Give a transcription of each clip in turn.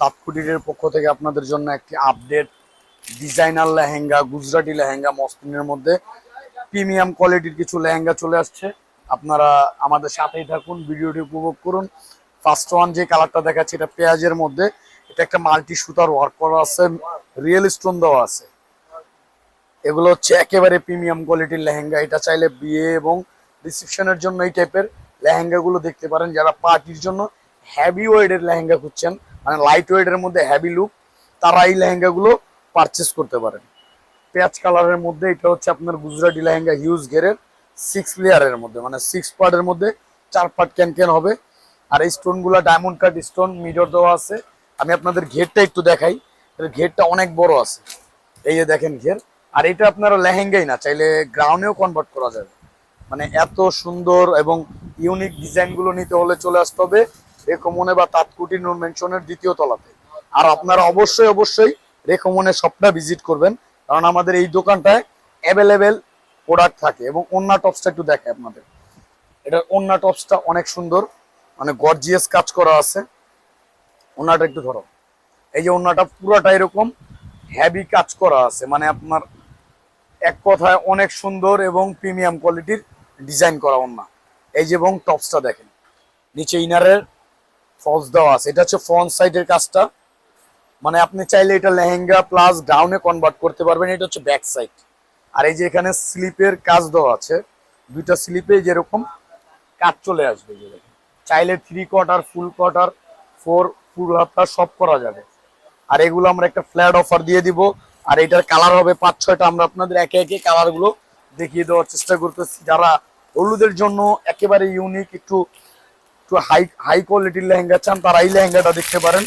তাৎকুটির পক্ষ থেকে আপনাদের জন্য একটি আপডেট ডিজাইনার লেহেঙ্গা, গুজরাটি লেহেঙ্গা, মসলিনের মধ্যে প্রিমিয়াম কোয়ালিটির কিছু লেহেঙ্গা চলে আসছে। আপনারা আমাদের সাথেই থাকুন, ভিডিওটি উপভোগ করুন। ফার্স্ট ওয়ান যে কালারটা দেখাচ্ছি, এটা পেঁয়াজের মধ্যে। এটা একটা মাল্টি সুতার ওয়ার্ক করা আছে রিয়েল স্টোন দেওয়া আছে। এগুলো হচ্ছে একেবারে প্রিমিয়াম কোয়ালিটির লেহেঙ্গা। এটা চাইলে বিয়ে এবং রিসেপশনের জন্য এই টাইপের লেহেঙ্গাগুলো দেখতে পারেন। যারা পার্টির জন্য হ্যাভি ওয়েডের লেহেঙ্গা খুঁজছেন মানে লাইট ওয়েডের মধ্যে হ্যাভি লুক তারা এই লেহেঙ্গাগুলো পারচেস করতে পারেন। পেঁয়াজ কালারের মধ্যে এটা হচ্ছে আপনার গুজরাটি লেহেঙ্গা হিউজ ঘেরের সিক্স লেয়ারের মধ্যে মানে সিক্স পার্টের মধ্যে চার পার্ট ক্যান ক্যান হবে। আর এই স্টোনগুলো ডায়মন্ড কাট স্টোন মিডর দেওয়া আছে। আমি আপনাদের ঘেরটা একটু দেখাই ঘেরটা অনেক বড় আছে। এই যে দেখেন ঘের, আর এটা আপনারা লেহেঙ্গাই না, চাইলে গ্রাউন্ডেও কনভার্ট করা যাবে। মানে এত সুন্দর এবং ইউনিক ডিজাইনগুলো নিতে হলে চলে আসতে হবে। রেকমনে বা তাৎকুটি নূর মেনশনের দ্বিতীয় তলাতে। আর আপনারা অবশ্যই অবশ্যই রেকমনে শপটা ভিজিট করবেন। কারণ আমাদের এই দোকানটায় অ্যাভেলেবেল প্রোডাক্ট থাকে এবং ওন্না টপসটা একটু দেখে আপনাদের। এটার ওন্না টপসটা অনেক সুন্দর মানে গর্জিয়াস কাজ করা আছে। ওন্নাটা একটু ধরো। এই যে ওন্নাটা পুরোটা এরকম হ্যাভি কাজ করা আছে মানে আপনার এক কথায় অনেক সুন্দর এবং প্রিমিয়াম কোয়ালিটির ডিজাইন করা ওন্না এই যে এবং টপসটা দেখেন। নিচে ইনারের ফলস দেওয়া আছে। এটা হচ্ছে ফ্রন্ট সাইডের কাজটা। মানে আপনি চাইলে এটা লেহেঙ্গা প্লাস ডাউনে কনভার্ট করতে পারবেন। এটা হচ্ছে ব্যাক সাইড আর এই যে এখানে স্লিপের কাজ দেওয়া আছে, দুইটা স্লিপে যেরকম, কাজ চলে আসবে। চাইলে three quarter full quarter four full হাফটা সব করা যাবে। আর এগুলো আমরা একটা ফ্ল্যাট অফার দিয়ে দিব। আর এটার কালার হবে পাঁচ, ছয়টা। আমরা আপনাদের একে একে কালারগুলো দেখিয়ে দেওয়ার চেষ্টা করতেছি। যারা হলুদের জন্য একেবারে ইউনিক একটু একটু হাই হাই কোয়ালিটির লেহেঙ্গা চান, তারা এই লেহেঙ্গাটা দেখতে পারেন।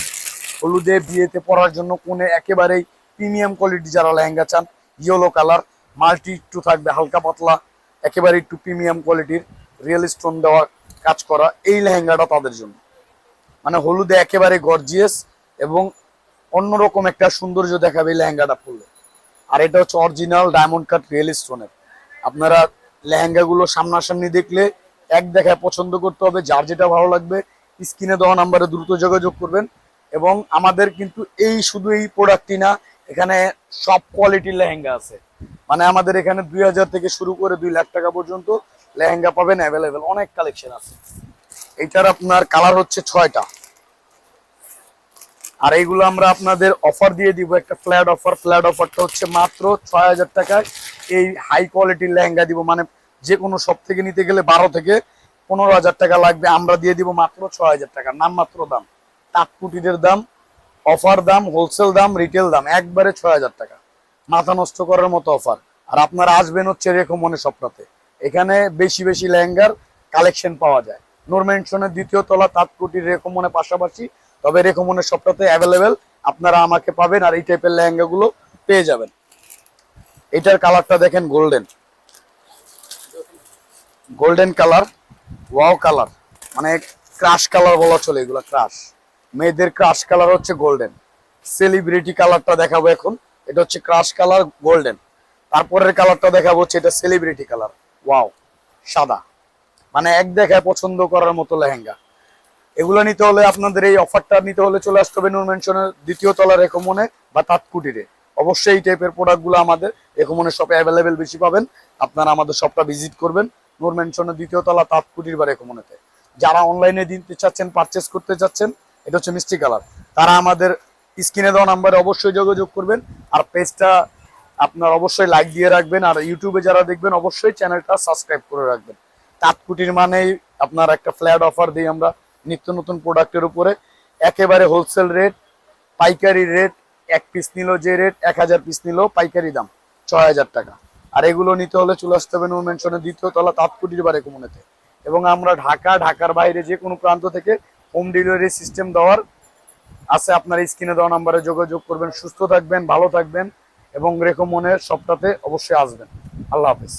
হলুদে বিয়েতে পরার জন্য কোনে একেবারেই প্রিমিয়াম কোয়ালিটি যারা লেহেঙ্গা চান ইয়েলো কালার মাল্টি একটু থাকবে, হালকা পাতলা, একেবারে একটু প্রিমিয়াম কোয়ালিটির রিয়েল স্টোন দেওয়া কাজ করা এই লেহেঙ্গাটা তাদের জন্য। মানে হলুদে একেবারে গর্জিয়াস এবং অন্যরকম একটা সৌন্দর্য দেখাবে এই লেহেঙ্গাটা পরলে আর এটা হচ্ছে অরিজিনাল ডায়মন্ড কাট রিয়েল স্টোনের আপনারা লেহেঙ্গাগুলো সামনাসামনি দেখলে এক দেখায় পছন্দ করতে হবে, যার যেটা ভালো লাগবে, স্ক্রিনে দেওয়া নাম্বারে দ্রুত যোগাযোগ করবেন। এবং আমাদের কিন্তু এই শুধু এই প্রোডাক্টই না, এখানে সব কোয়ালিটির লেহেঙ্গা আছে। মানে আমাদের এখানে দুই হাজার থেকে শুরু করে দুই লাখ টাকা পর্যন্ত লেহেঙ্গা পাবেন অ্যাভেলেবেল অনেক কালেকশন আছে। এইটার আপনার কালার হচ্ছে ছয়টা। আর এইগুলো আমরা আপনাদের অফার দিয়ে দিব, একটা ফ্ল্যাট অফার ফ্ল্যাট অফারটা হচ্ছে মাত্র ছয় হাজার টাকায়। এই হাই কোয়ালিটির লেহেঙ্গা দিব মানে যে কোনো সব থেকে নিতে গেলে বারো থেকে পনেরো হাজার টাকা লাগবে। আমরা দিয়ে দিব মাত্র ছয় হাজার টাকা। নামমাত্র দাম। তাঁতপুটিদের দাম, অফার দাম, হোলসেল দাম, রিটেল দাম, একবারে ছয় হাজার টাকা। মাথা নষ্ট করার মতো অফার। আর আপনারা আসবেন হচ্ছে রেখো মনে সপ্তাহে এখানে বেশি বেশি লেহেঙ্গার কালেকশন পাওয়া যায়। নোরমেনশনের দ্বিতীয় তলা তাঁতকুটির রেকমনের পাশাপাশি, তবে রেকমনের সপ্তাহে অ্যাভেলেবেল আপনারা আমাকে পাবেন আর এই টাইপের লেহেঙ্গাগুলো পেয়ে যাবেন। এটার কালারটা দেখেন golden golden colour wow colour মানে ক্রাশ কালার বলা চলে এগুলো ক্রাশ মেয়েদের ক্রাশ কালার হচ্ছে গোল্ডেন সেলিব্রিটি কালারটা দেখাবো এখন, এটা হচ্ছে ক্রাশ কালার গোল্ডেন তারপরের কালারটা দেখাবো হচ্ছে এটা সেলিব্রিটি কালার ওয়াও সাদা. মানে এক দেখায় পছন্দ করার মতো লেহেঙ্গা। এগুলো নিতে হলে আপনাদের এই অফারটা নিতে হলে চলে আসতে হবে নূর মেনশনের দ্বিতীয় তলা রেকমনে বা তাৎকুটিরে অবশ্যই এই টাইপের প্রোডাক্টগুলো আমাদের রেকমনের শপে অ্যাভেলেবেল বেশি পাবেন। আপনারা আমাদের শপটা ভিজিট করবেন। নূর মেনশনের দ্বিতীয় তলা তাৎকুটির বা রেকমনেতে যারা অনলাইনে দিতে চাচ্ছেন পারচেস করতে চাচ্ছেন, এটা হচ্ছে মিষ্টি কালার। তারা আমাদের স্ক্রিনে দেওয়া নাম্বারে অবশ্যই যোগাযোগ করবেন আর পেজটা আপনার অবশ্যই লাইক দিয়ে রাখবেন আর ইউটিউবে যারা দেখবেন, অবশ্যই চ্যানেলটা সাবস্ক্রাইব করে রাখবেন। তাঁতকুটির মানেই আপনার একটা ফ্ল্যাট অফার দিই আমরা নিত্য নতুন প্রোডাক্টের উপরে। একেবারে হোলসেল রেট পাইকারি রেট এক পিস নিল যে রেট এক হাজার পিস নিল পাইকারি দাম, ছয় হাজার টাকা। আর এগুলো নিতে হলে চলে আসতে হবে নোমেনশনের মেনশনের দ্বিতীয় তলা তাপকুটির বারে কমুনেতে। এবং আমরা ঢাকা, ঢাকার বাইরে যে কোনো প্রান্ত থেকে হোম ডেলিভারি সিস্টেম দেওয়ার আছে আপনার স্ক্রিনে দেওয়া নাম্বারে যোগাযোগ করবেন। সুস্থ থাকবেন, ভালো থাকবেন এবং রেকমনের সবটাতে অবশ্যই আসবেন। আল্লাহ হাফিজ।